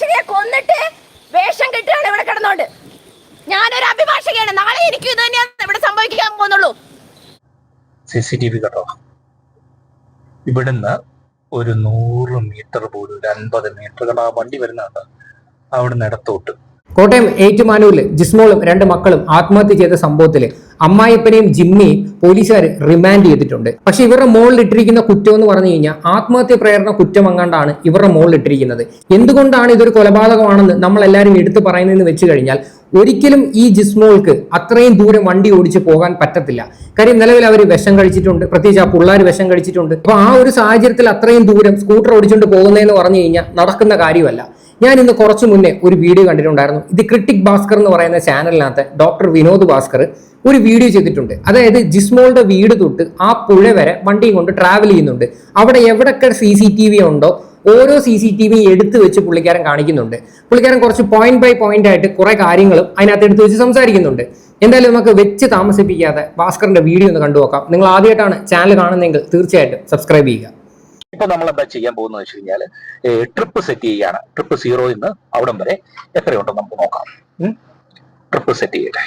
അഭിഭാഷകയെ കൊന്നിട്ട് വേഷം കെട്ടുകയാണ് ഇവിടെ കിടന്നോണ്ട്. ഞാനൊരു അഭിഭാഷകയാണ്. നാളെ എനിക്ക് ഇത് തന്നെയാണ് ഇവിടെ സംഭവിക്കാൻ പോകുന്നുള്ളൂ. സി സി ടി വി കേട്ടോ ഇവിടുന്ന് ഒരു നൂറ് മീറ്റർ പോലും ഒരു അൻപത് മീറ്റർ ആ വണ്ടി വരുന്നുണ്ട് അവിടുന്ന് ഇടത്തോട്ട്. കോട്ടയം ഏറ്റുമാനൂരിൽ ജിസ്മോളും രണ്ട് മക്കളും ആത്മഹത്യ ചെയ്ത സംഭവത്തിൽ അമ്മായിപ്പനെയും ജിമ്മിയും പോലീസുകാർ റിമാൻഡ് ചെയ്തിട്ടുണ്ട്. പക്ഷെ ഇവരുടെ മുകളിൽ ഇട്ടിരിക്കുന്ന കുറ്റം എന്ന് പറഞ്ഞു കഴിഞ്ഞാൽ ആത്മഹത്യ പ്രേരണ കുറ്റം അങ്ങാണ്ടാണ് ഇവരുടെ മുകളിൽ ഇട്ടിരിക്കുന്നത് എന്തുകൊണ്ടാണ് ഇതൊരു കൊലപാതകമാണെന്ന് നമ്മൾ എല്ലാവരും എടുത്തു പറയുന്നതെന്ന് വെച്ച് കഴിഞ്ഞാൽ ഒരിക്കലും ഈ ജിസ്മോൾക്ക് അത്രയും ദൂരം വണ്ടി ഓടിച്ച് പോകാൻ പറ്റത്തില്ല. കാര്യം നിലവിൽ അവർ വിഷം കഴിച്ചിട്ടുണ്ട്. പ്രത്യേകിച്ച് ആ പിള്ളേർ വിഷം കഴിച്ചിട്ടുണ്ട്. അപ്പൊ ആ ഒരു സാഹചര്യത്തിൽ അത്രയും ദൂരം സ്കൂട്ടർ ഓടിച്ചുകൊണ്ട് പോകുന്നതെന്ന് പറഞ്ഞു കഴിഞ്ഞാൽ നടക്കുന്ന കാര്യമല്ല. ഞാൻ ഇന്ന് കുറച്ച് മുന്നേ ഒരു വീഡിയോ കണ്ടിട്ടുണ്ടായിരുന്നു. ഇത് ക്രിട്ടിക് ഭാസ്കർ എന്ന് പറയുന്ന ചാനലിനകത്ത് ഡോക്ടർ വിനോദ് ഭാസ്കർ ഒരു വീഡിയോ ചെയ്തിട്ടുണ്ട്. അതായത് ജിസ്മോളുടെ വീട് തൊട്ട് ആ പുഴ വരെ വണ്ടിയും കൊണ്ട് ട്രാവൽ ചെയ്യുന്നുണ്ട്. അവിടെ എവിടൊക്കെ സി സി ടി വി ഉണ്ടോ ഓരോ സി സി ടി വി എടുത്തു വെച്ച് പുള്ളിക്കാരൻ കാണിക്കുന്നുണ്ട്. പുള്ളിക്കാരൻ കുറച്ച് പോയിന്റ് ബൈ പോയിന്റ് ആയിട്ട് കുറെ കാര്യങ്ങളും അതിനകത്ത് എടുത്തു വെച്ച് സംസാരിക്കുന്നുണ്ട്. എന്തായാലും നമുക്ക് വെച്ച് താമസിപ്പിക്കാതെ ഭാസ്കറിന്റെ വീഡിയോ ഒന്ന് കണ്ടു നോക്കാം നിങ്ങൾ ആദ്യമായിട്ടാണ് ചാനൽ കാണുന്നതെങ്കിൽ തീർച്ചയായിട്ടും സബ്സ്ക്രൈബ് ചെയ്യുക. ഇപ്പൊ നമ്മൾ എന്താ ചെയ്യാൻ പോകുന്നത് വെച്ച് കഴിഞ്ഞാൽ ട്രിപ്പ് സെറ്റ് ചെയ്യാണ്. ട്രിപ്പ് സീറോ നിന്ന് അവിടം വരെ എത്രയുണ്ടെന്ന് നമുക്ക് നോക്കാം. ട്രിപ്പ് സെറ്റ് ചെയ്യട്ടെ.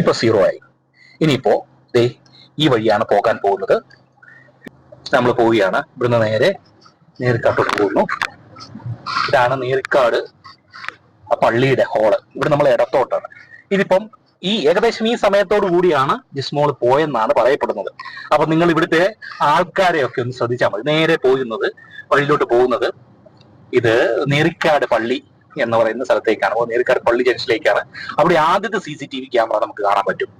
ഇപ്പൊ സീറോ ആയി. ഇനിയിപ്പോ ദേ ഈ വഴിയാണ് പോകാൻ പോകുന്നത്. നമ്മൾ പോവുകയാണ്. ഇവിടുന്ന് നേരെ നേരിക്കാട്ടോട്ട് പോകുന്നു. ഇതാണ് നേരിക്കാട് ആ പള്ളിയുടെ ഹോൾ ഇവിടെ നമ്മൾ ഇടത്തോട്ടാണ്. ഇതിപ്പം ഈ ഏകദേശം ഈ സമയത്തോടു കൂടിയാണ് ജിസ്മോൾ പോയെന്നാണ് പറയപ്പെടുന്നത്. അപ്പൊ നിങ്ങൾ ഇവിടുത്തെ ആൾക്കാരെയൊക്കെ ഒന്ന് ശ്രദ്ധിച്ചാൽ മതി. നേരെ പോകുന്നത് വഴിയിലോട്ട് പോകുന്നത് ഇത് നേരിക്കാട് പള്ളി എന്ന് പറയുന്ന സ്ഥലത്തേക്കാണ്. നേരിക്കാട് പള്ളി ജംഗ്ഷനിലേക്കാണ്. അവിടെ ആദ്യത്തെ C C T V camera നമുക്ക് കാണാൻ പറ്റും.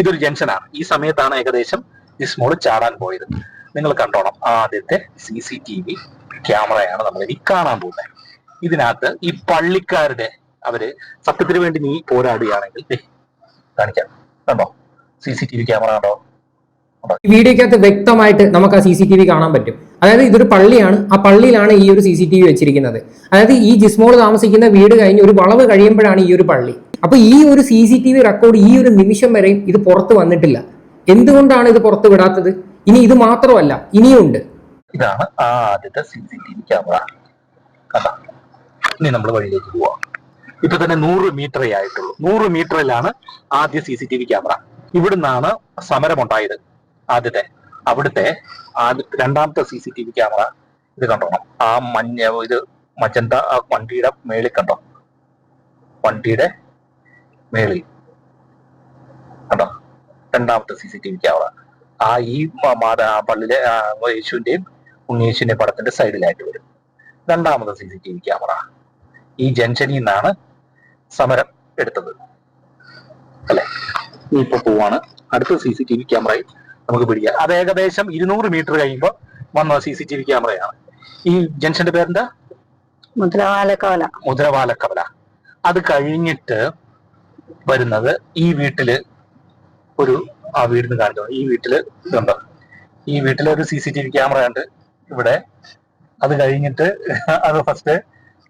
ഇതൊരു ജംഗ്ഷനാണ്. ഈ സമയത്താണ് ഏകദേശം ജിസ്മോൾ ചാടാൻ പോയത്. നിങ്ങൾ കണ്ടോണം. ആദ്യത്തെ സി സി ടി വി ക്യാമറയാണ് നമ്മൾ ഇനി കാണാൻ പോകുന്നത്. ഇതിനകത്ത് ഈ പള്ളിക്കാരുടെ അവർ സത്യത്തിന് വേണ്ടി നീ പോരാടുകയാണെങ്കിൽ കാണിക്കാം. കണ്ടോ? C C T V camera കണ്ടോ ഈ വീഡിയോക്കകത്ത് വ്യക്തമായിട്ട് നമുക്ക് ആ സി സി ടി വി കാണാൻ പറ്റും. അതായത് ഇതൊരു പള്ളിയാണ്. ആ പള്ളിയിലാണ് ഈ ഒരു സി സി ടി വി വെച്ചിരിക്കുന്നത്. അതായത് ഈ ജിസ്മോൾ താമസിക്കുന്ന വീട് കഴിഞ്ഞ് ഒരു വളവ് കഴിയുമ്പോഴാണ് ഈ ഒരു പള്ളി. അപ്പൊ ഈ ഒരു C C T V record ഈ ഒരു നിമിഷം വരെയും ഇത് പുറത്ത് വന്നിട്ടില്ല. എന്തുകൊണ്ടാണ് ഇത് പുറത്ത് വിടാത്തത്? ഇനി ഇത് മാത്രമല്ല ഇനിയുണ്ട് ഇതാണ് ആദ്യത്തെ C C T V camera കണ്ടോ? ഇനി നമ്മൾ വഴിയിലേക്ക് പോവാം. ഇപ്പൊ തന്നെ നൂറ് മീറ്ററേ ആയിട്ടുള്ളൂ. നൂറ് മീറ്ററിലാണ് ആദ്യ C C T V camera. ഇവിടുന്നാണ് സമരമുണ്ടായത് ആദ്യത്തെ. അവിടുത്തെ രണ്ടാമത്തെ C C T V camera ഇത് കണ്ടോണം ആ മഞ്ഞ ഇത് മജന്ത ആ വണ്ടിയുടെ മേളിൽ കണ്ടോ? വണ്ടിയുടെ മേളിൽ. കണ്ടോ? രണ്ടാമത്തെ C C T V camera. ആ ഈ പള്ളിയിലെ യേശുവിന്റെയും ഉണ്ണിയേശുവിന്റെ പടത്തിന്റെ സൈഡിലായിട്ട് വരും. രണ്ടാമത്തെ C C T V camera. ഈ ജംഗ്ഷനിൽ നിന്നാണ് സമരം എടുത്തത്. അല്ലെ? നീ ഇപ്പൊ പോവാണ്. അടുത്ത സി സി ടി വി ക്യാമറയിൽ നമുക്ക് പിടിക്കാം. അത് ഏകദേശം ഇരുന്നൂറ് മീറ്റർ കഴിയുമ്പോൾ വന്ന സി സി ടി വി ക്യാമറയാണ്. ഈ ജംഗ്ഷന്റെ പേരെന്താ? മുദ്രവാലക്കവല. മുദ്രവാലക്കവല. അത് കഴിഞ്ഞിട്ട് വരുന്നത് ഈ വീട്ടിൽ ഒരു ആ വീടിന് കാണിച്ചു. ഈ വീട്ടിൽ ഇതുണ്ടോ? ഈ വീട്ടിലെ ഒരു C C T V camera ഉണ്ട് ഇവിടെ. അത് കഴിഞ്ഞിട്ട് അത് ഫസ്റ്റ്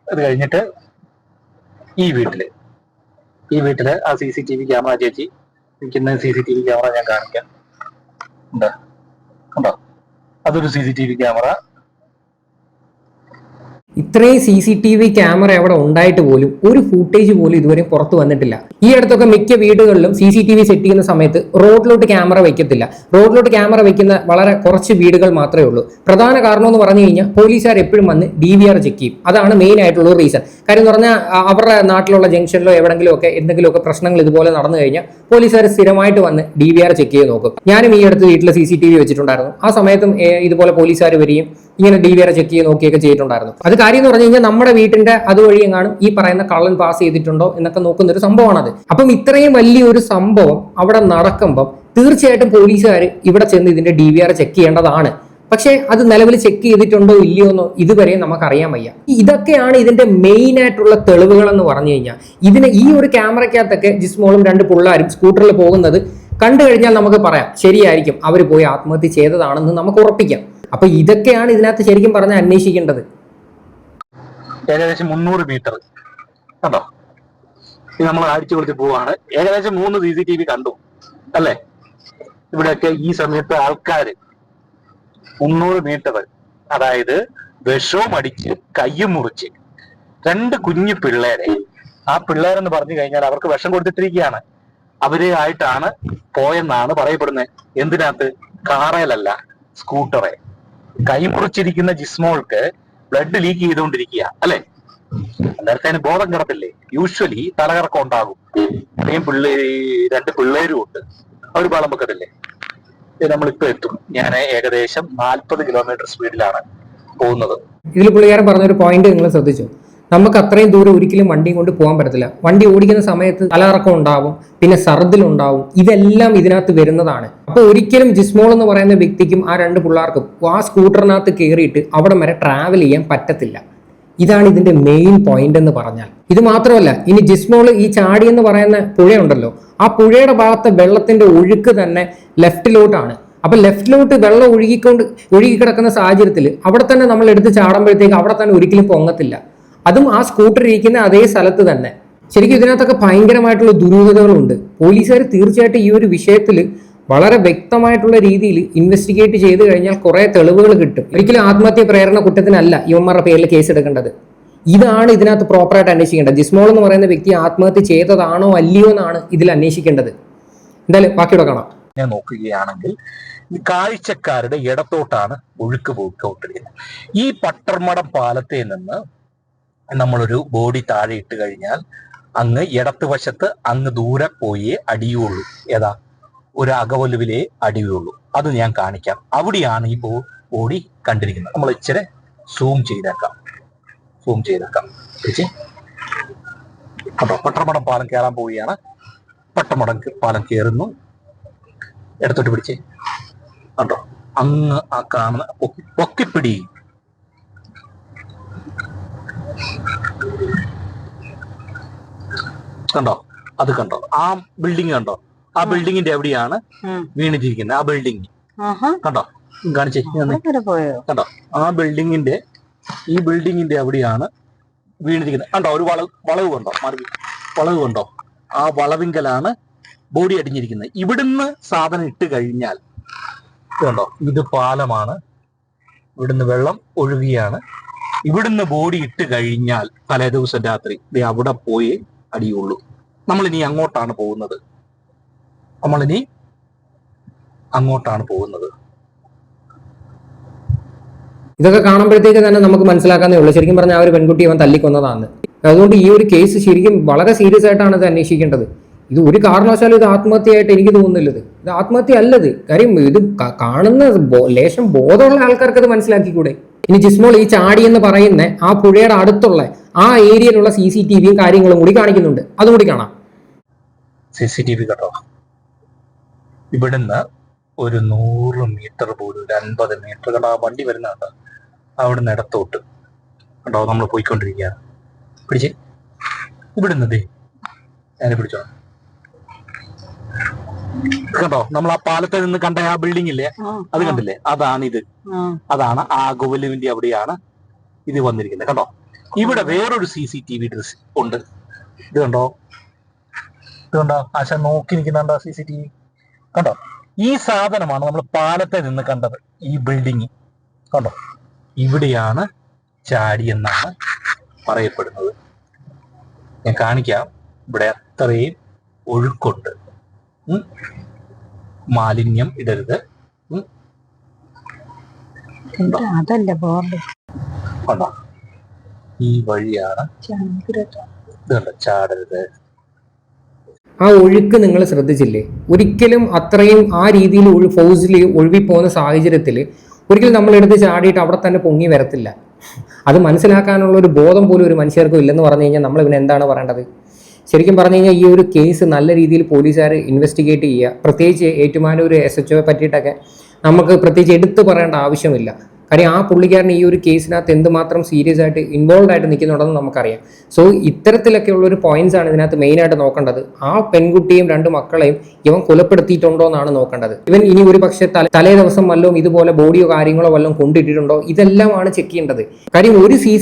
അത് കഴിഞ്ഞിട്ട് ഈ വീട്ടിൽ. ഈ വീട്ടിൽ ആ C C T V camera ചേച്ചി നിൽക്കുന്ന C C T V camera ഞാൻ കാണിക്കാം. എന്താ ഉണ്ടോ അതൊരു C C T V camera ഇത്രയും C C T V camera അവിടെ ഉണ്ടായിട്ട് പോലും ഒരു ഫൂട്ടേജ് പോലും ഇതുവരെ പുറത്തു വന്നിട്ടില്ല. ഈ അടുത്തൊക്കെ മിക്ക വീടുകളിലും C C T V set ചെയ്യുന്ന സമയത്ത് റോഡിലോട്ട് ക്യാമറ വെക്കത്തില്ല. റോഡിലോട്ട് ക്യാമറ വെക്കുന്ന വളരെ കുറച്ച് വീടുകൾ മാത്രമേ ഉള്ളൂ. പ്രധാന കാരണം എന്ന് പറഞ്ഞു കഴിഞ്ഞാൽ പോലീസുകാർ എപ്പോഴും വന്ന് ഡി വി ആർ ചെക്ക് ചെയ്യും. അതാണ് മെയിൻ ആയിട്ടുള്ള ഒരു റീസൺ കാര്യം എന്ന് പറഞ്ഞാൽ അവരുടെ നാട്ടിലുള്ള ജംഗ്ഷനിലോ എവിടെങ്കിലും ഒക്കെ എന്തെങ്കിലുമൊക്കെ പ്രശ്നങ്ങൾ ഇതുപോലെ നടന്നു കഴിഞ്ഞാൽ പോലീസുകാർ സ്ഥിരമായിട്ട് വന്ന് ഡി വി ആർ ചെക്ക് ചെയ്ത് നോക്കും. ഞാനും ഈ അടുത്ത് വീട്ടിൽ സി സി ടി വി വെച്ചിട്ടുണ്ടായിരുന്നു. ആ സമയത്തും ഇതുപോലെ പോലീസുകാർ വരികയും ഇങ്ങനെ ഡി വി ആർ ചെക്ക് ചെയ്ത് നോക്കിയൊക്കെ ചെയ്തിട്ടുണ്ടായിരുന്നു. അത് കാര്യം എന്ന് പറഞ്ഞു കഴിഞ്ഞാൽ നമ്മുടെ വീട്ടിന്റെ അതുവഴി എങ്ങാനും ഈ പറയുന്ന കള്ളൻ പാസ് ചെയ്തിട്ടുണ്ടോ എന്നൊക്കെ നോക്കുന്ന ഒരു സംഭവമാണത്. അപ്പം ഇത്രയും വലിയൊരു സംഭവം അവിടെ നടക്കുമ്പം തീർച്ചയായിട്ടും പോലീസുകാർ ഇവിടെ ചെന്ന് ഇതിന്റെ ഡി വി ആർ ചെക്ക് ചെയ്യേണ്ടതാണ്. പക്ഷേ അത് നിലവിൽ ചെക്ക് ചെയ്തിട്ടുണ്ടോ ഇല്ലയോ എന്നോ ഇതുവരെ നമുക്ക് അറിയാൻ വയ്യ. ഇതൊക്കെയാണ് ഇതിന്റെ മെയിൻ ആയിട്ടുള്ള തെളിവുകൾ എന്ന് പറഞ്ഞു കഴിഞ്ഞാൽ. ഇതിന് ഈ ഒരു ക്യാമറയ്ക്കകത്തൊക്കെ ജിസ്മോളും രണ്ട് പിള്ളേരും സ്കൂട്ടറിൽ പോകുന്നത് കണ്ടു കഴിഞ്ഞാൽ നമുക്ക് പറയാം ശരിയായിരിക്കും അവർ പോയി ആത്മഹത്യ ചെയ്തതാണെന്ന് നമുക്ക് ഉറപ്പിക്കാം. അപ്പൊ ഇതൊക്കെയാണ് ഇതിനകത്ത് ശരിക്കും പറഞ്ഞാൽ അന്വേഷിക്കേണ്ടത്. ഏകദേശം മുന്നൂറ് മീറ്റർ. കണ്ടോ? ഇത് നമ്മൾ അടിച്ചു കൊടുത്ത് പോവാണ്. ഏകദേശം മൂന്ന് സി സി ടി വി കണ്ടു. അല്ലേ? ഇവിടെയൊക്കെ ഈ സമയത്ത് ആൾക്കാർ മുന്നൂറ് മീറ്റർ അതായത് വിഷവും അടിച്ച് കയ്യും മുറിച്ച് രണ്ട് കുഞ്ഞു പിള്ളേരെ ആ പിള്ളേരെന്ന് പറഞ്ഞു കഴിഞ്ഞാൽ അവർക്ക് വിഷം കൊടുത്തിട്ടിരിക്കുകയാണ്. അവരെ ആയിട്ടാണ് പോയെന്നാണ് പറയപ്പെടുന്നത്. എന്തിനകത്ത്? കാറേലല്ല സ്കൂട്ടറെ. കൈമുറിച്ചിരിക്കുന്ന ജിസ്മോൾക്ക് ബ്ലഡ് ലീക്ക് ചെയ്തുകൊണ്ടിരിക്കുക അല്ലെ? അന്നേരത്തെ അതിന് ബോധം കിടത്തില്ലേ? യൂഷ്വലി തലകറക്കം ഉണ്ടാകും. ഇത്രയും പിള്ളേ രണ്ട് പിള്ളേരും ഉണ്ട്. അവർ ബളം വെക്കത്തില്ലേ? നമ്മളിപ്പോ എത്തും. ഞാൻ ഏകദേശം നാൽപ്പത് കിലോമീറ്റർ സ്പീഡിലാണ് പോകുന്നത്. ഇതിൽ പുള്ളിക്കാരൻ പറഞ്ഞൊരു പോയിന്റ് നിങ്ങൾ ശ്രദ്ധിച്ചു? നമുക്ക് അത്രയും ദൂരം ഒരിക്കലും വണ്ടിയും കൊണ്ട് പോകാൻ പറ്റത്തില്ല. വണ്ടി ഓടിക്കുന്ന സമയത്ത് തലകറക്കം ഉണ്ടാവും പിന്നെ സർദിലുണ്ടാവും ഇതെല്ലാം ഇതിനകത്ത് വരുന്നതാണ്. അപ്പോൾ ഒരിക്കലും ജിസ്മോൾ എന്ന് പറയുന്ന വ്യക്തിക്കും ആ രണ്ട് പിള്ളേർക്കും ആ സ്കൂട്ടറിനകത്ത് കയറിയിട്ട് അവിടെ വരെ ട്രാവൽ ചെയ്യാൻ പറ്റത്തില്ല. ഇതാണ് ഇതിന്റെ മെയിൻ പോയിന്റ് എന്ന് പറഞ്ഞാൽ. ഇത് മാത്രമല്ല ഇനി ജിസ്മോൾ ഈ ചാടി എന്ന് പറയുന്ന പുഴയുണ്ടല്ലോ ആ പുഴയുടെ ഭാഗത്തെ വെള്ളത്തിന്റെ ഒഴുക്ക് തന്നെ ലെഫ്റ്റിലോട്ടാണ്. അപ്പൊ ലെഫ്റ്റിലോട്ട് വെള്ളം ഒഴുകിക്കൊണ്ട് ഒഴുകി കിടക്കുന്ന സാഹചര്യത്തിൽ അവിടെ തന്നെ നമ്മൾ എടുത്ത് ചാടുമ്പോഴത്തേക്ക് അവിടെ തന്നെ ഒരിക്കലും പൊങ്ങത്തില്ല. അതും ആ സ്കൂട്ടർ ഇരിക്കുന്ന അതേ സ്ഥലത്ത് തന്നെ. ശരിക്കും ഇതിനകത്തൊക്കെ ഭയങ്കരമായിട്ടുള്ള ദുരൂഹതകളുണ്ട്. പോലീസുകാർ തീർച്ചയായിട്ടും ഈ ഒരു വിഷയത്തിൽ വളരെ വ്യക്തമായിട്ടുള്ള രീതിയിൽ ഇൻവെസ്റ്റിഗേറ്റ് ചെയ്ത് കഴിഞ്ഞാൽ കുറെ തെളിവുകൾ കിട്ടും. ഒരിക്കലും ആത്മഹത്യ പ്രേരണ കുറ്റത്തിനല്ല യുവന്മാരുടെ പേരിൽ കേസ് എടുക്കേണ്ടത്. ഇതാണ് ഇതിനകത്ത് പ്രോപ്പറായിട്ട് അന്വേഷിക്കേണ്ടത്. ജിസ്മോൾ എന്ന് പറയുന്ന വ്യക്തി ആത്മഹത്യ ചെയ്തതാണോ അല്ലയോ എന്നാണ് ഇതിൽ അന്വേഷിക്കേണ്ടത്. എന്തായാലും ബാക്കിയുടെ കാണാം. ഞാൻ നോക്കുകയാണെങ്കിൽ കാഴ്ചക്കാരുടെ ഇടത്തോട്ടാണ് ഒഴുക്ക് പോയിക്കൊണ്ടിരിക്കുന്നത്. ഈ പട്ടർമടം പാലത്തിൽ നിന്ന് നമ്മളൊരു ബോഡി താഴെ ഇട്ട് കഴിഞ്ഞാൽ അങ്ങ് ഇടത്ത് വശത്ത് അങ്ങ് ദൂരെ പോയി അടിയുള്ളൂ. ഏതാ? ഒരു അകവലുവിലേ അടിയുള്ളൂ. അത് ഞാൻ കാണിക്കാം. അവിടെയാണ് ഈ ബോഡി കണ്ടിരിക്കുന്നത്. നമ്മൾ ഇച്ചിരി സൂം ചെയ്തേക്കാം. സൂം ചെയ്തേക്കാം. കേട്ടോ പട്ടമടം പാലം കയറാൻ പോവുകയാണ്. പട്ടമടം പാലം കയറുന്നു ഇടത്തോട്ട് പിടിച്ചേ. കണ്ടോ? അങ്ങ് ആ കാണുന്ന പൊക്കിപ്പിടിയും പൊക്കിപ്പിടി. കണ്ടോ? അത് കണ്ടോ? ആ ബിൽഡിംഗ് കണ്ടോ? ആ ബിൽഡിങ്ങിന്റെ എവിടെയാണ്. വീണിട്ടിരിക്കുന്നത്. ആ ബിൽഡിംഗ് കണ്ടോ? കാണിച്ചേ. കണ്ടോ? ആ ബിൽഡിങ്ങിന്റെ ഈ ബിൽഡിങ്ങിന്റെ എവിടെയാണ് വീണിരിക്കുന്നത്. കണ്ടോ? ഒരു വളവ് വളവ് കണ്ടോ? മറി വളവ് കണ്ടോ? ആ വളവിങ്കലാണ് ബോഡി അടിഞ്ഞിരിക്കുന്നത്. ഇവിടുന്ന് സാധനം ഇട്ട് കഴിഞ്ഞാൽ കണ്ടോ? ഇത് പാലമാണ്. ഇവിടുന്ന് വെള്ളം ഒഴുകിയാണ്. ഇവിടുന്ന് ബോഡി ഇട്ട് കഴിഞ്ഞാൽ തലേ ദിവസം രാത്രി അവിടെ പോയി അടിയുള്ളൂ. ഇനി അങ്ങോട്ടാണ് പോകുന്നത്. നമ്മൾ ഇനി അങ്ങോട്ടാണ് പോകുന്നത്. ഇതൊക്കെ കാണുമ്പോഴത്തേക്ക് തന്നെ നമുക്ക് മനസ്സിലാക്കാന്നേ ഉള്ളൂ. ശരിക്കും പറഞ്ഞാൽ ആ ഒരു പെൺകുട്ടി അവൻ തല്ലിക്കൊന്നതാണ് അതുകൊണ്ട് ഈ ഒരു കേസ് ശരിക്കും വളരെ സീരിയസ് ആയിട്ടാണ് ഇത് അന്വേഷിക്കേണ്ടത്. ഇത് ഒരു കാരണവശാലും ഇത് ആത്മഹത്യയായിട്ട് എനിക്ക് തോന്നുന്നില്ല ഇത് ആത്മഹത്യ അല്ലത് കാര്യം ഇത് കാണുന്ന ലേശം ബോധമുള്ള ആൾക്കാർക്ക് അത് മനസ്സിലാക്കിക്കൂടെ? ഇനി ജിസ്മോൾ ഈ ചാടി എന്ന് പറയുന്ന ആ പുഴയുടെ അടുത്തുള്ള ആ ഏരിയയിലുള്ള സി സി ടി വിയും കാര്യങ്ങളും കൂടി കാണിക്കുന്നുണ്ട്. അതും കൂടി കാണാം. സി സി ടി വി കേട്ടോ. ഇവിടുന്ന് ഒരു നൂറ് മീറ്റർ പോലും ഒരു അൻപത് മീറ്റർ കണ്ട? ആ വണ്ടി വരുന്നുണ്ട് നിന്ന് ഇടത്തോട്ട്. കണ്ടോ? നമ്മൾ പോയിക്കൊണ്ടിരിക്കുകയാണ്. പിടിച്ചേ. ഇവിടുന്ന് ദേ ഞാൻ പിടിച്ചോ ഇത് കണ്ടോ? നമ്മൾ ആ പാലത്തിൽ നിന്ന് കണ്ട ആ ബിൽഡിംഗ് ഇല്ലേ? അത് കണ്ടില്ലേ? അതാണ് ഇത് അതാണ് ആ ഗോവലുവിന്റെ അവിടെയാണ് ഇത് വന്നിരിക്കുന്നത്. കണ്ടോ? ഇവിടെ വേറൊരു C C T V dress ഉണ്ട്. ഇത് കണ്ടോ? ഇത് കണ്ടോ? ആശ നോക്കി നിൽക്കുന്നുണ്ടോ സി സി ടി വി കണ്ടോ? ഈ സാധനമാണ് നമ്മൾ പാലത്തെ നിന്ന് കണ്ടത് ഈ ബിൽഡിങ് കണ്ടോ? ഇവിടെയാണ് ചാടി എന്നാണ് പറയപ്പെടുന്നത്. ഞാൻ കാണിക്കാം. ഇവിടെ അത്രയും ഒഴുക്കുണ്ട്. മാലിന്യം ഇടരുത്. കണ്ടോ അതല്ല ബോർഡ് കണ്ടോ ഈ വഴിയാണ് ഇത് കണ്ടോ ചാടരുത്. ആ ഒഴുക്ക് നിങ്ങൾ ശ്രദ്ധിച്ചില്ലേ? ഒരിക്കലും അത്രയും ആ രീതിയിൽ ഒഴു ഫോഴ്സിൽ ഒഴുകി പോകുന്ന സാഹചര്യത്തിൽ ഒരിക്കലും നമ്മൾ എടുത്ത് ചാടിയിട്ട് അവിടെ തന്നെ പൊങ്ങി വരത്തില്ല. അത് മനസ്സിലാക്കാനുള്ള ഒരു ബോധം പോലും ഒരു മനുഷ്യർക്കും ഇല്ലെന്ന് പറഞ്ഞു കഴിഞ്ഞാൽ നമ്മൾ ഇവന് എന്താണ് പറയേണ്ടത്? ശരിക്കും പറഞ്ഞു കഴിഞ്ഞാൽ ഈ ഒരു കേസ് നല്ല രീതിയിൽ പോലീസുകാർ ഇൻവെസ്റ്റിഗേറ്റ് ചെയ്യുക പ്രത്യേകിച്ച് ഏറ്റുമാനൂർ എസ് എച്ച് ഒയെ പറ്റിയിട്ടൊക്കെ നമുക്ക് പ്രത്യേകിച്ച് എടുത്തു പറയേണ്ട ആവശ്യമില്ല. കാര്യം ആ പുള്ളിക്കാരൻ ഈ ഒരു കേസിനകത്ത് എന്തുമാത്രം സീരിയസ് ആയിട്ട് ഇൻവോൾവ് ആയിട്ട് നിൽക്കുന്നുണ്ടെന്ന് നമുക്കറിയാം. സോ ഇത്തരത്തിലൊക്കെയുള്ള ഒരു പോയിന്റ്സ് ആണ് ഇതിനകത്ത് മെയിൻ ആയിട്ട് നോക്കേണ്ടത്. ആ പെൺകുട്ടിയും രണ്ട് മക്കളെയും ഇവൻ കൊലപ്പെടുത്തിയിട്ടുണ്ടോ എന്നാണ് നോക്കേണ്ടത്. ഇവൻ ഇനി ഒരു പക്ഷേ തല തലേ ദിവസം വല്ലതും ഇതുപോലെ ബോഡിയോ കാര്യങ്ങളോ വല്ലതും കൊണ്ടിട്ടിട്ടുണ്ടോ? ഇതെല്ലാമാണ് ചെക്ക് ചെയ്യേണ്ടത്. കാര്യം ഒരു സി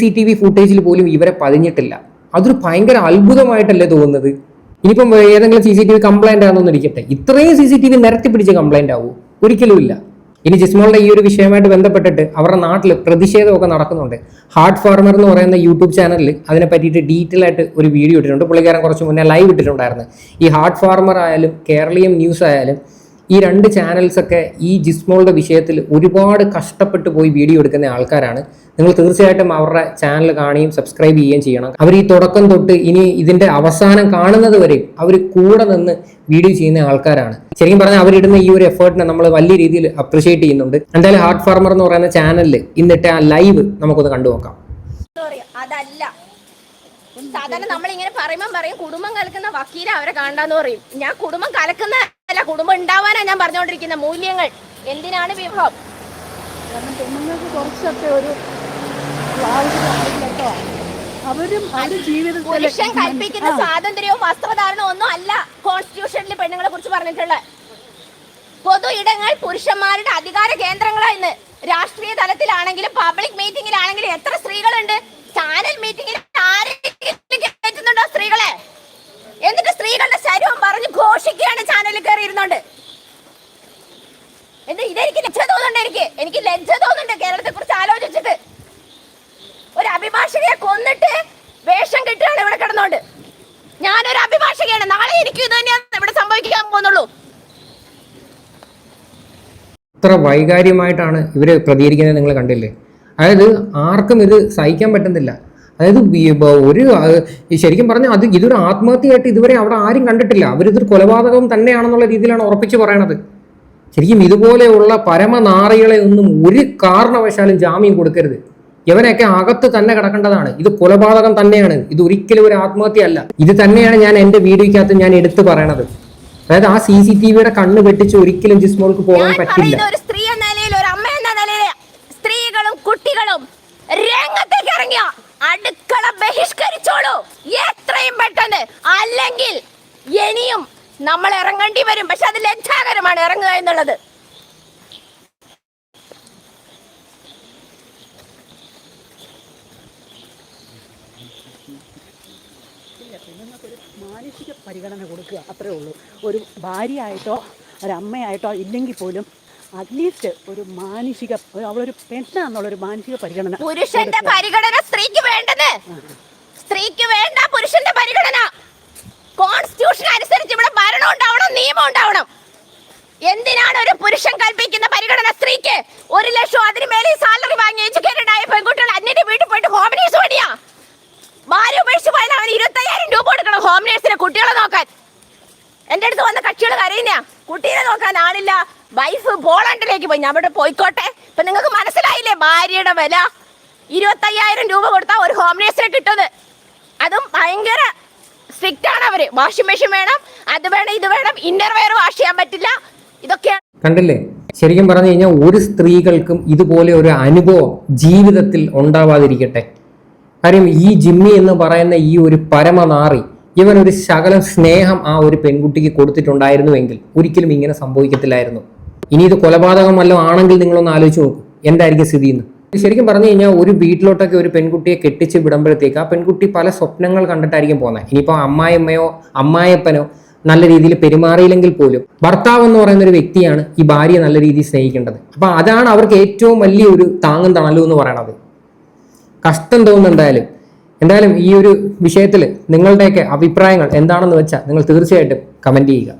ഫുട്ടേജിൽ പോലും ഇവരെ പതിഞ്ഞിട്ടില്ല. അതൊരു ഭയങ്കര അത്ഭുതമായിട്ടല്ലേ തോന്നുന്നത്? ഇനിയിപ്പം ഏതെങ്കിലും C C T V complaint ആണെന്ന് ഇരിക്കട്ടെ. ഇത്രയും സി സി ടി വി നിരത്തി പിടിച്ച കംപ്ലൈന്റ് ആവൂ. ഒരിക്കലും ഇല്ല. ഇനി ജിസ്മോളുടെ ഈ ഒരു വിഷയമായിട്ട് ബന്ധപ്പെട്ടിട്ട് അവരുടെ നാട്ടിൽ പ്രതിഷേധമൊക്കെ നടക്കുന്നുണ്ട്. ഹാർട്ട് ഫാർമർ എന്ന് പറയുന്ന യൂട്യൂബ് ചാനലിൽ അതിനെ പറ്റിയിട്ട് ഡീറ്റെയിൽ ആയിട്ട് ഒരു വീഡിയോ ഇട്ടിട്ടുണ്ട്. പുള്ളിക്കാരൻ കുറച്ച് മുന്നേ ലൈവ് ഇട്ടിട്ടുണ്ടായിരുന്നു. ഈ ഹാർട്ട് ഫാർമർ ആയാലും കേരളീയം ന്യൂസ് ആയാലും ഈ രണ്ട് ചാനൽസൊക്കെ ഈ ജിസ്മോളുടെ വിഷയത്തിൽ ഒരുപാട് കഷ്ടപ്പെട്ട് പോയി വീഡിയോ എടുക്കുന്ന ആൾക്കാരാണ്. നിങ്ങൾ തീർച്ചയായിട്ടും അവരുടെ ചാനൽ കാണുകയും സബ്സ്ക്രൈബ് ചെയ്യുകയും ചെയ്യണം. അവർ ഈ തുടക്കം തൊട്ട് ഇനി ഇതിന്റെ അവസാനം കാണുന്നത് വരെ അവർ കൂടെ നിന്ന് വീഡിയോ ചെയ്യുന്ന ആൾക്കാരാണ്. ശരിക്കും പറഞ്ഞാൽ അവരിടുന്ന ഈ ഒരു എഫേർട്ടിനെ നമ്മൾ വലിയ രീതിയിൽ അപ്രിഷിയേറ്റ് ചെയ്യുന്നുണ്ട്. എന്തായാലും ഹാർട്ട് ഫാർമർ എന്ന് പറയുന്ന ചാനലിൽ ഇന്നിട്ട് ആ ലൈവ് നമുക്കൊന്ന് കണ്ടു നോക്കാം. അതല്ല. സാധാരണ നമ്മൾ ഇങ്ങനെ പറയുമ്പോൾ പറയും കുടുംബം കലക്കുന്ന വക്കീല അവരെ കാണണ്ടെന്ന് പറയും. ഞാൻ കുടുംബം കലക്കുന്ന അല്ല കുടുംബം ഉണ്ടാവാനാ ഞാൻ പറഞ്ഞുകൊണ്ടിരിക്കുന്ന മൂല്യങ്ങൾ. എന്തിനാണ് വിഭവം കാരണം പെണ്ണുങ്ങൾക്ക് കുറച്ചൊക്കെ ഒരു ആവശ്യം കേട്ടോ. അവരും അവരും ജീവിതത്തിൽ പുരുഷൻ കൽപ്പിക്കുന്ന സ്വാതന്ത്ര്യവും വസ്ത്രധാരണവും ഒന്നും അല്ല കോൺസ്റ്റിറ്റ്യൂഷനിൽ പെണ്ണുങ്ങളെ കുറിച്ച് പറഞ്ഞിട്ടുള്ളത്. പൊതു ഇടങ്ങൾ പുരുഷന്മാരുടെ അധികാര കേന്ദ്രങ്ങളാണ് ഇന്ന്. രാഷ്ട്രീയ തലത്തിലാണെങ്കിലും പബ്ലിക് മീറ്റിംഗിലാണെങ്കിലും എത്ര സ്ത്രീകളുണ്ട്? ചാനൽ മീറ്റിംഗിൽ ആരെങ്കിലും കയറ്റുന്നുണ്ടോ സ്ത്രീകളെ? എന്നിട്ട് സ്ത്രീകളുടെ ശരീരം പറഞ്ഞ് ഘോഷിക്കുകയാണ് ചാനലിൽ കയറി ഇരുന്നോണ്ട് എന്ത് ഇതെനിക്ക് ലജ്ജ തോന്നുന്നുണ്ട് എനിക്ക്. എനിക്ക് ലജ്ജ തോന്നുന്നുണ്ട് കേരളത്തെ കുറിച്ച് ആലോചിച്ചിട്ട്. ഒരു അഭിഭാഷകയെ കൊന്നിട്ട് വേഷം കിട്ടുകയാണ് ഇവിടെ കിടന്നോണ്ട്. ഞാനൊരു അഭിഭാഷകയാണ്. നാളെ എനിക്ക് ഇത് തന്നെയാണ് ഇവിടെ സംഭവിക്കാൻ പോകുന്നുള്ളൂ. ഇത്ര വൈകാര്യമായിട്ടാണ് ഇവർ പ്രതികരിക്കുന്നത് നിങ്ങൾ കണ്ടില്ലേ? അതായത് ആർക്കും ഇത് സഹിക്കാൻ പറ്റുന്നില്ല. അതായത് ഒരു ശരിക്കും പറഞ്ഞാൽ അത് ഇതൊരു ആത്മഹത്യയായിട്ട് ഇതുവരെ അവിടെ ആരും കണ്ടിട്ടില്ല. അവരിതൊരു കൊലപാതകം തന്നെയാണെന്നുള്ള രീതിയിലാണ് ഉറപ്പിച്ച് പറയണത്. ശരിക്കും ഇതുപോലെയുള്ള പരമനാറികളെ ഒന്നും ഒരു കാരണവശാലും ജാമ്യം കൊടുക്കരുത്. ഇവനൊക്കെ അകത്ത് തന്നെ കിടക്കേണ്ടതാണ്. ഇത് കൊലപാതകം തന്നെയാണ്. ഇത് ഒരിക്കലും ഒരു ആത്മഹത്യ അല്ല ഇത് തന്നെയാണ് ഞാൻ എന്റെ വീഡിയോയ്ക്കകത്ത് ഞാൻ എടുത്തു പറയണത്. അതായത് ആ സി സി ടി വിയുടെ കണ്ണ് വെട്ടിച്ച് ഒരിക്കലും ജിസ്മോൾക്ക് പോകാൻ പറ്റില്ല. ഒരു സ്ത്രീ എന്ന നിലയിൽ ഒരു അമ്മ എന്ന നിലയിൽ സ്ത്രീകളും കുട്ടികളും രംഗത്തേക്ക് ഇറങ്ങിയ. അടുക്കള ബഹിഷ്കരിച്ചോളൂ. എത്രയും പെട്ടെന്ന്. അല്ലെങ്കിൽ ഇനിയും നമ്മൾ ഇറങ്ങേണ്ടി വരും. പക്ഷെ അത് ലജ്ജാകരമാണ് ഇറങ്ങുക എന്നുള്ളത്. മാനസിക പരിഗണന കൊടുക്കുക. അത്രേ ഉള്ളൂ. ഒരു ഭാര്യയായിട്ടോ ഒരമ്മയായിട്ടോ ഇല്ലെങ്കിൽ പോലും അറ്റ്ലീസ്റ്റ് ഒരു മാനുഷിക അവളൊരു പെണ്ണാന്നുള്ളൊരു മാനുഷിക പരിഗണന. പുരുഷന്റെ പരിഗണന സ്ത്രീക്ക് വേണ്ടത്. സ്ത്രീക്ക് വേണ്ട പുരുഷന്റെ പരിഗണന. കോൺസ്റ്റിറ്റ്യൂഷൻ അനുസരിച്ച് ഇവിടെ ഭരണം ഉണ്ടാവണം നിയമം ഉണ്ടാവണം. എന്തിനാണ് ഒരു പുരുഷൻ കൽപ്പിക്കുന്ന പരിഗണന സ്ത്രീക്ക്? ഒരു ലക്ഷം അതിന് മേലെ സാലറി വാങ്ങി എഡ്യൂക്കേറ്റഡ് ആയ പെൺകുട്ടികൾ അന്യന്റെ വീട്ടിൽ പോയിട്ട് ഹോം നേഴ്സ് പണിയാ ഭാര്യ ഉപേക്ഷിച്ച് പോയാൽ അവർ ഇരുപത്തയ്യായിരം രൂപ കൊടുക്കണം ഹോം നേഴ്സിനെ കുട്ടികളെ നോക്കാൻ. എന്റെ അടുത്ത് വന്ന കക്ഷികൾ കരയുന്ന കുട്ടീനെ നോക്കാൻ ആളില്ല. വൈഫ് പോളണ്ടിലേക്ക് പോയി. ഞാൻ അവിടെ പോയിക്കോട്ടെ. ഇപ്പൊ നിങ്ങൾക്ക് മനസ്സിലായില്ലേ ഭാര്യയുടെ വില? ഇരുപത്തയ്യായിരം രൂപ കൊടുത്താൽ ഒരു ഹോം നേഴ്സിനെ കിട്ടുന്നത്. അതും ഭയങ്കര സ്ട്രിക്റ്റ് ആണ് അവർ. വാഷിംഗ് മെഷീൻ വേണം അത് വേണം ഇത് വേണം. ഇന്നർവെയർ വാഷ് ചെയ്യാൻ പറ്റില്ല. ഇതൊക്കെയാണ് കണ്ടില്ലേ? ശരിക്കും പറഞ്ഞു കഴിഞ്ഞാൽ ഒരു സ്ത്രീകൾക്കും ഇതുപോലെ ഒരു അനുഭവം ജീവിതത്തിൽ ഉണ്ടാവാതിരിക്കട്ടെ. കാര്യം ഈ ജിമ്മി എന്ന് പറയുന്ന ഈ ഒരു പരമനാറി ഇവൻ ഒരു ശകലം സ്നേഹം ആ ഒരു പെൺകുട്ടിക്ക് കൊടുത്തിട്ടുണ്ടായിരുന്നുവെങ്കിൽ ഒരിക്കലും ഇങ്ങനെ സംഭവിക്കത്തില്ലായിരുന്നു. ഇനി ഇത് കൊലപാതകം വല്ലതും ആണെങ്കിൽ നിങ്ങളൊന്ന് ആലോചിച്ച് നോക്കും. എന്തായിരിക്കും സ്ഥിതി എന്ന്. ശരിക്കും പറഞ്ഞു കഴിഞ്ഞാൽ ഒരു വീട്ടിലോട്ടൊക്കെ ഒരു പെൺകുട്ടിയെ കെട്ടിച്ച് വിടുമ്പോഴത്തേക്ക് ആ പെൺകുട്ടി പല സ്വപ്നങ്ങൾ കണ്ടിട്ടായിരിക്കും പോകുന്നത് ഇനിയിപ്പോൾ അമ്മായിയമ്മയോ അമ്മായപ്പനോ നല്ല രീതിയിൽ പെരുമാറിയില്ലെങ്കിൽ പോലും ഭർത്താവ് എന്ന് പറയുന്ന ഒരു വ്യക്തിയാണ് ഈ ഭാര്യയെ നല്ല രീതിയിൽ സ്നേഹിക്കേണ്ടത്. അപ്പോൾ അതാണ് അവർക്ക് ഏറ്റവും വലിയ ഒരു താങ്ങും തണലും എന്ന് പറയണത്. കഷ്ടം തോന്നുന്നു എന്തായാലും. എന്തായാലും ഈ ഒരു വിഷയത്തിൽ നിങ്ങളുടെയൊക്കെ അഭിപ്രായങ്ങൾ എന്താണെന്ന് വെച്ചാൽ നിങ്ങൾ തീർച്ചയായിട്ടും കമന്റ് ചെയ്യുക.